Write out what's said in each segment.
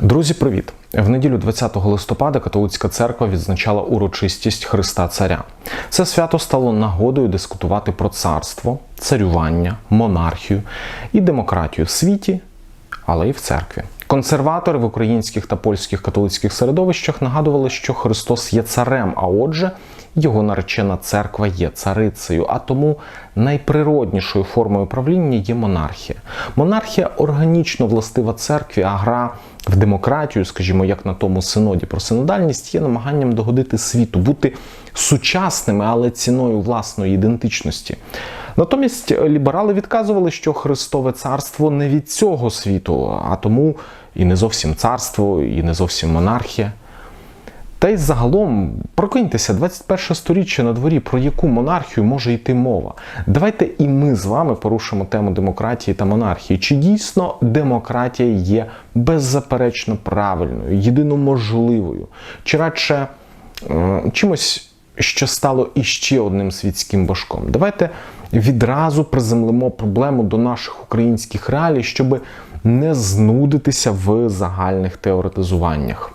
Друзі, привіт! В неділю 20 листопада католицька церква відзначала урочистість Христа Царя. Це свято стало нагодою дискутувати про царство, царювання, монархію і демократію в світі, але й в церкві. Консерватори в українських та польських католицьких середовищах нагадували, що Христос є царем, а отже, його наречена церква є царицею, а тому найприроднішою формою правління є монархія. Монархія органічно властива церкві, а гра в демократію, скажімо, як на тому синоді про синодальність, є намаганням догодити світу, бути сучасними, але ціною власної ідентичності. Натомість ліберали відказували, що Христове царство не від цього світу, а тому і не зовсім царство, і не зовсім монархія. Та й загалом прокиньтеся, 21 сторіччя на дворі, про яку монархію може йти мова. Давайте і ми з вами порушимо тему демократії та монархії. Чи дійсно демократія є беззаперечно правильною, єдиноможливою, чи радше чимось, що стало іще одним світським башком? Давайте відразу приземлимо проблему до наших українських реалій, щоб не знудитися в загальних теоретизуваннях.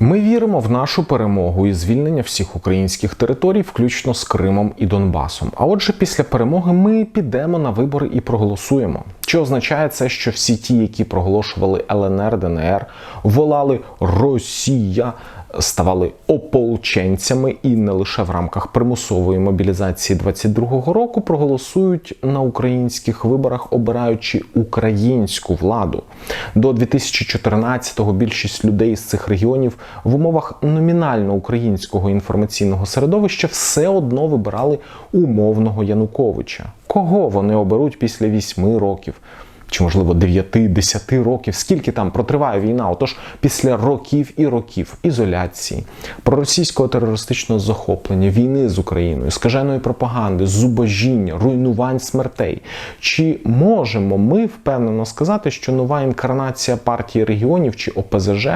Ми віримо в нашу перемогу і звільнення всіх українських територій, включно з Кримом і Донбасом. А отже, після перемоги ми підемо на вибори і проголосуємо. Чи означає це, що всі ті, які проголошували ЛНР, ДНР, волали Росія, ставали ополченцями і не лише в рамках примусової мобілізації 22-го року проголосують на українських виборах, обираючи українську владу. До 2014-го більшість людей з цих регіонів в умовах номінально українського інформаційного середовища все одно вибирали умовного Януковича. Кого вони оберуть після вісьми років? Чи, можливо, 9-10 років, скільки там протриває війна? Отож, після років і років ізоляції, проросійського терористичного захоплення, війни з Україною, скаженої пропаганди, зубожіння, руйнувань смертей. Чи можемо ми впевнено сказати, що нова інкарнація партії регіонів чи ОПЗЖ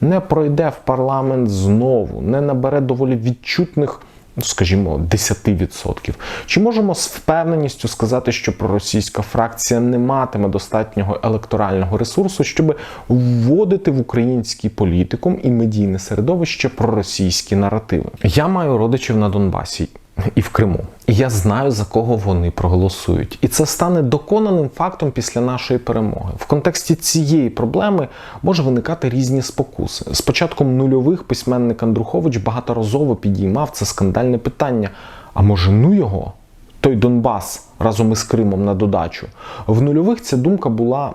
не пройде в парламент знову, не набере доволі відчутних? Ну, скажімо, 10%. Чи можемо з впевненістю сказати, що проросійська фракція не матиме достатнього електорального ресурсу, щоб вводити в український політикум і медійне середовище проросійські наративи? Я маю родичів на Донбасі. І в Криму. І я знаю, за кого вони проголосують. І це стане доконаним фактом після нашої перемоги. В контексті цієї проблеми може виникати різні спокуси. З початком нульових письменник Андрухович багаторазово підіймав це скандальне питання. А може, ну його? Той Донбас разом із Кримом на додачу. В нульових ця думка була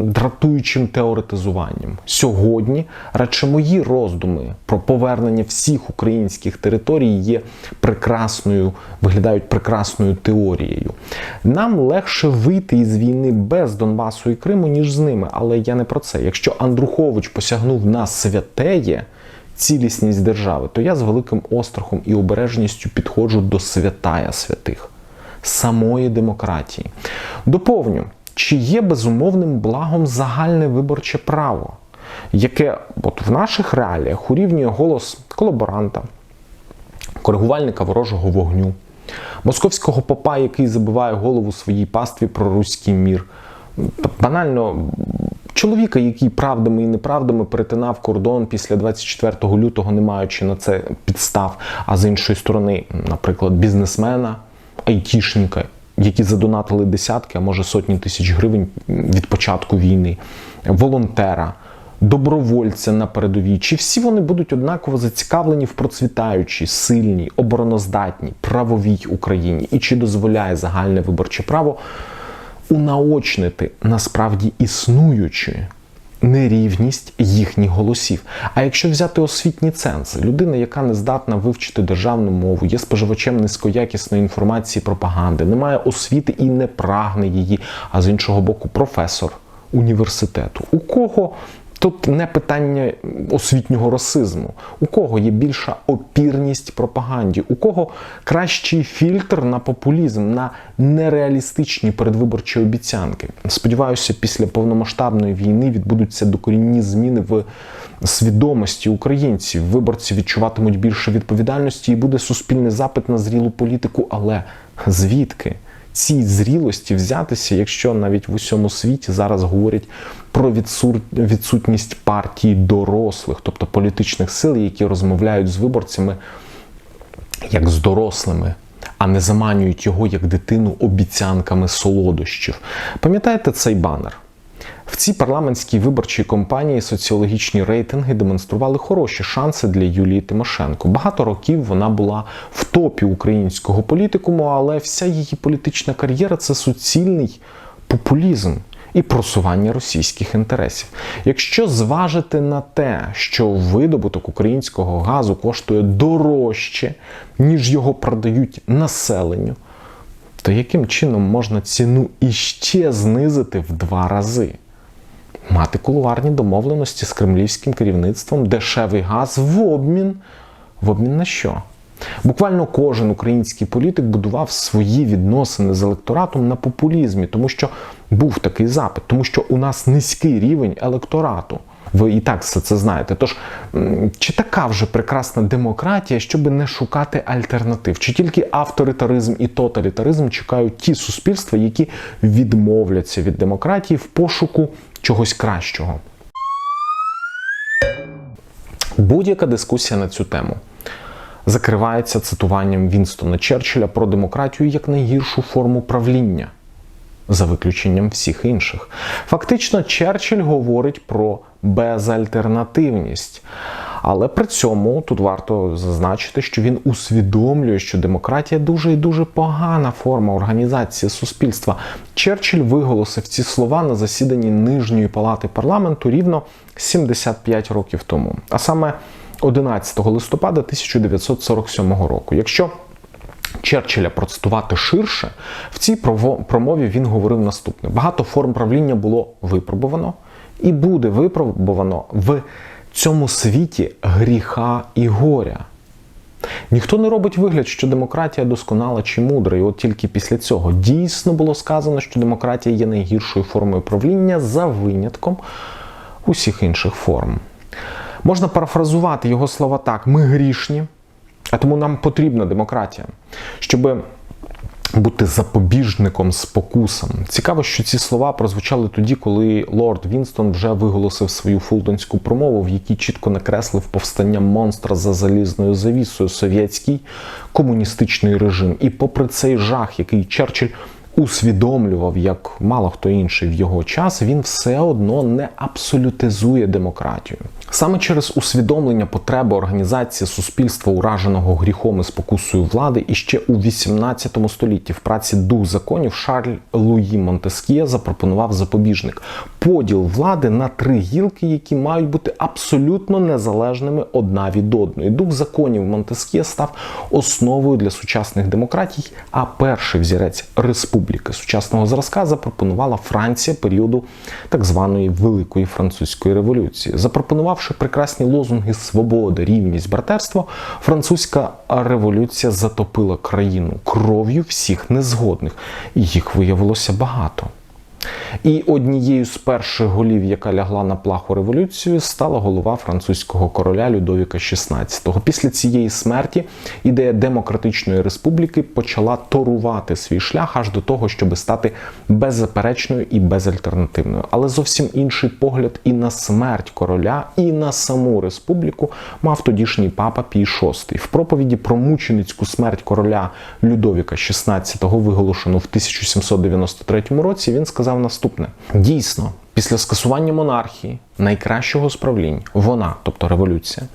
дратуючим теоретизуванням. Сьогодні радше мої роздуми про повернення всіх українських територій є прекрасною, виглядають прекрасною теорією. Нам легше вийти із війни без Донбасу і Криму, ніж з ними. Але я не про це. Якщо Андрухович посягнув на святеє. Цілісність держави, то я з великим острахом і обережністю підходжу до святая святих, самої демократії. Доповню, чи є безумовним благом загальне виборче право, яке от в наших реаліях урівнює голос колаборанта, коригувальника ворожого вогню, московського попа, який забиває голову своїй пастві про руський мір, банально. Чоловіка, який правдами і неправдами перетинав кордон після 24 лютого, не маючи на це підстав, а з іншої сторони, наприклад, бізнесмена, айтішника, які задонатили десятки, а може сотні тисяч гривень від початку війни, волонтера, добровольця на передовій, чи всі вони будуть однаково зацікавлені в процвітаючій, сильній, обороноздатній, правовій Україні, і чи дозволяє загальне виборче право унаочнити насправді існуючі нерівність їхніх голосів. А якщо взяти освітні ценз, людина, яка не здатна вивчити державну мову, є споживачем низькоякісної інформації, пропаганди, не має освіти і не прагне її, а з іншого боку, професор університету, у кого Тут не питання освітнього расизму. У кого є більша опірність пропаганді, у кого кращий фільтр на популізм, на нереалістичні передвиборчі обіцянки. Сподіваюся, після повномасштабної війни відбудуться докорінні зміни в свідомості українців. Виборці відчуватимуть більше відповідальності і буде суспільний запит на зрілу політику. Але звідки? Цій зрілості взятися, якщо навіть в усьому світі зараз говорять про відсутність партій дорослих, тобто політичних сил, які розмовляють з виборцями як з дорослими, а не заманюють його як дитину обіцянками солодощів. Пам'ятаєте цей банер? В цій парламентській виборчій кампанії соціологічні рейтинги демонстрували хороші шанси для Юлії Тимошенко. Багато років вона була в топі українського політикуму, але вся її політична кар'єра це суцільний популізм і просування російських інтересів. Якщо зважити на те, що видобуток українського газу коштує дорожче, ніж його продають населенню, то яким чином можна ціну іще знизити в два рази? Мати кулуарні домовленості з кремлівським керівництвом, дешевий газ в обмін. В обмін на що? Буквально кожен український політик будував свої відносини з електоратом на популізмі, тому що був такий запит, тому що у нас низький рівень електорату. Ви і так все це знаєте. Тож чи така вже прекрасна демократія, щоб не шукати альтернатив? Чи тільки авторитаризм і тоталітаризм чекають ті суспільства, які відмовляться від демократії в пошуку чогось кращого? Будь-яка дискусія на цю тему закривається цитуванням Вінстона Черчилля про демократію як найгіршу форму правління, за виключенням всіх інших. Фактично, Черчилль говорить про безальтернативність. Але при цьому тут варто зазначити, що він усвідомлює, що демократія дуже і дуже погана форма організації суспільства. Черчилль виголосив ці слова на засіданні нижньої палати парламенту рівно 75 років тому, а саме 11 листопада 1947 року. Якщо Черчилля процитувати ширше, в цій промові він говорив наступне: багато форм правління було випробувано і буде випробувано в цьому світі гріха і горя. Ніхто не робить вигляд, що демократія досконала чи мудра, і от тільки після цього дійсно було сказано, що демократія є найгіршою формою правління за винятком усіх інших форм. Можна парафразувати його слова так: ми грішні, а тому нам потрібна демократія, щоб бути запобіжником спокусам. Цікаво, що ці слова прозвучали тоді, коли лорд Вінстон вже виголосив свою фултонську промову, в якій чітко накреслив повстання монстра за залізною завісою совєтський комуністичний режим. І попри цей жах, який Черчилль усвідомлював, як мало хто інший в його час, він все одно не абсолютизує демократію. Саме через усвідомлення потреби організації суспільства, ураженого гріхом і спокусою влади, і ще у 18 столітті в праці дух законів Шарль Луї Монтескє запропонував запобіжник поділ влади на три гілки, які мають бути абсолютно незалежними одна від одної. Дух законів Монтескє став основою для сучасних демократій. А перший взірець республіки сучасного зразка запропонувала Франція періоду так званої Великої французької революції, запропонувавши прекрасні лозунги свободи, рівність, братерство, французька революція затопила країну кров'ю всіх незгодних, і їх виявилося багато. І однією з перших голів, яка лягла на плаху революцію, стала голова французького короля Людовіка XVI. Після цієї смерті ідея демократичної республіки почала торувати свій шлях аж до того, щоб стати беззаперечною і безальтернативною. Але зовсім інший погляд і на смерть короля, і на саму республіку мав тодішній папа Пій VI. В проповіді про мученицьку смерть короля Людовіка XVI, виголошену в 1793 році, він сказав наступне: дійсно. Після скасування монархії, найкращого з правлінь, вона, тобто революція,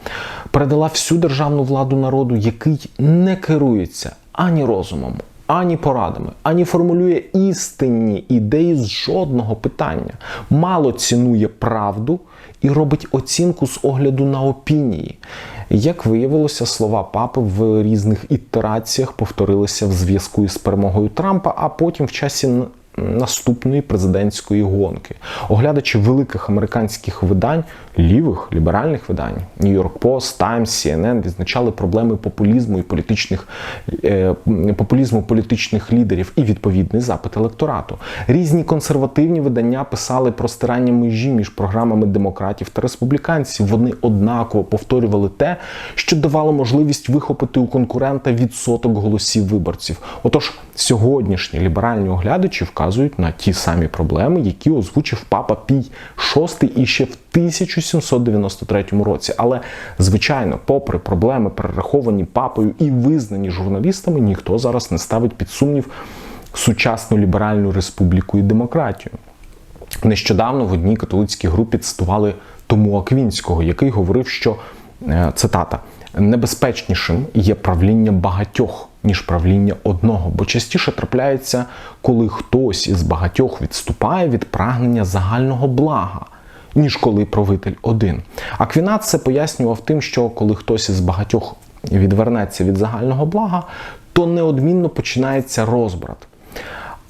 передала всю державну владу народу, який не керується ані розумом, ані порадами, ані формулює істинні ідеї з жодного питання, мало цінує правду і робить оцінку з огляду на опінії. Як виявилося, слова папи в різних ітераціях повторилися в зв'язку із перемогою Трампа, а потім в часі наступної президентської гонки. Оглядачі великих американських видань, лівих ліберальних видань, New York Post, Times, CNN відзначали проблеми популізму і політичних е, популізму політичних лідерів і відповідний запит електорату. Різні консервативні видання писали про стирання межі між програмами демократів та республіканців. Вони однаково повторювали те, що давало можливість вихопити у конкурента відсоток голосів виборців. Отож, сьогоднішні ліберальні оглядачі вказують на ті самі проблеми, які озвучив папа Пій VI іще в 1793 році. Але, звичайно, попри проблеми, перераховані папою і визнані журналістами, ніхто зараз не ставить під сумнів сучасну ліберальну республіку і демократію. Нещодавно в одній католицькій групі цитували Тому Аквінського, який говорив, що е, цитата небезпечнішим є правління багатьох, ніж правління одного, бо частіше трапляється, коли хтось із багатьох відступає від прагнення загального блага. Ніж коли правитель один. Аквінат це пояснював тим, що коли хтось із багатьох відвернеться від загального блага, то неодмінно починається розбрат.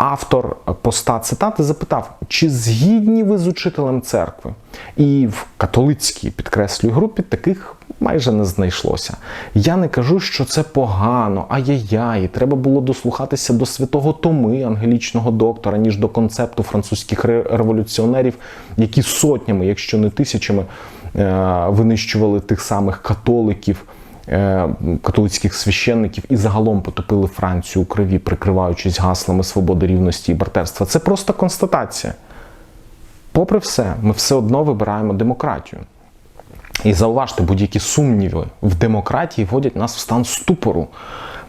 Автор поста цитати запитав, чи згідні ви з учителем церкви? І в католицькій підкреслюю групі таких майже не знайшлося. Я не кажу, що це погано, ай-яй-яй, треба було дослухатися до святого Томи, ангелічного доктора, ніж до концепту французьких революціонерів, які сотнями, якщо не тисячами, е, винищували тих самих католиків. Е, католицьких священників і загалом потопили Францію у крові, прикриваючись гаслами свободи, рівності і братерства. Це просто констатація. Попри все, ми все одно вибираємо демократію. І зауважте, будь-які сумніви в демократії вводять нас в стан ступору,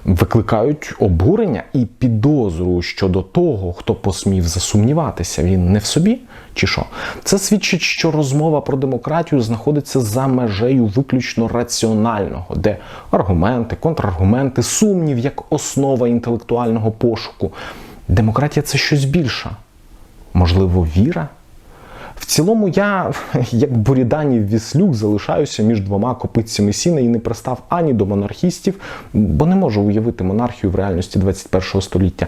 викликають обурення і підозру щодо того, хто посмів засумніватися, він не в собі чи що. Це свідчить, що розмова про демократію знаходиться за межею виключно раціонального, де аргументи, контраргументи, сумнів як основа інтелектуального пошуку. Демократія це щось більше. Можливо, віра. В цілому, я, як Буріданів Віслюк, залишаюся між двома копицями сіна і не пристав ані до монархістів, бо не можу уявити монархію в реальності 21 століття,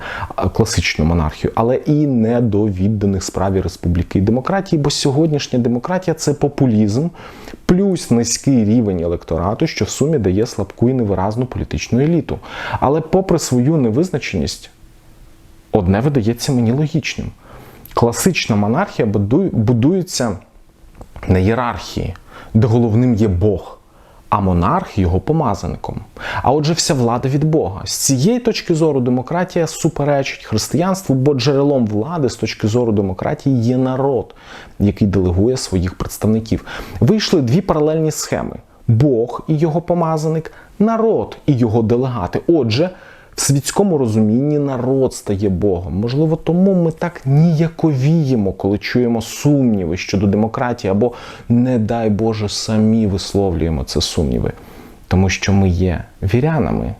класичну монархію, але і не до відданих справі республіки і демократії, бо сьогоднішня демократія це популізм, плюс низький рівень електорату, що в сумі дає слабку і невиразну політичну еліту. Але, попри свою невизначеність, одне видається мені логічним. Класична монархія будується на ієрархії, де головним є Бог, а монарх його помазаником. А отже, вся влада від Бога. З цієї точки зору демократія суперечить християнству, бо джерелом влади з точки зору демократії є народ, який делегує своїх представників. Вийшли дві паралельні схеми: Бог і його помазаник, народ і його делегати. Отже, в світському розумінні народ стає Богом. Можливо, тому ми так ніяковіємо, коли чуємо сумніви щодо демократії, або, не дай Боже, самі висловлюємо це сумніви. Тому що ми є вірянами,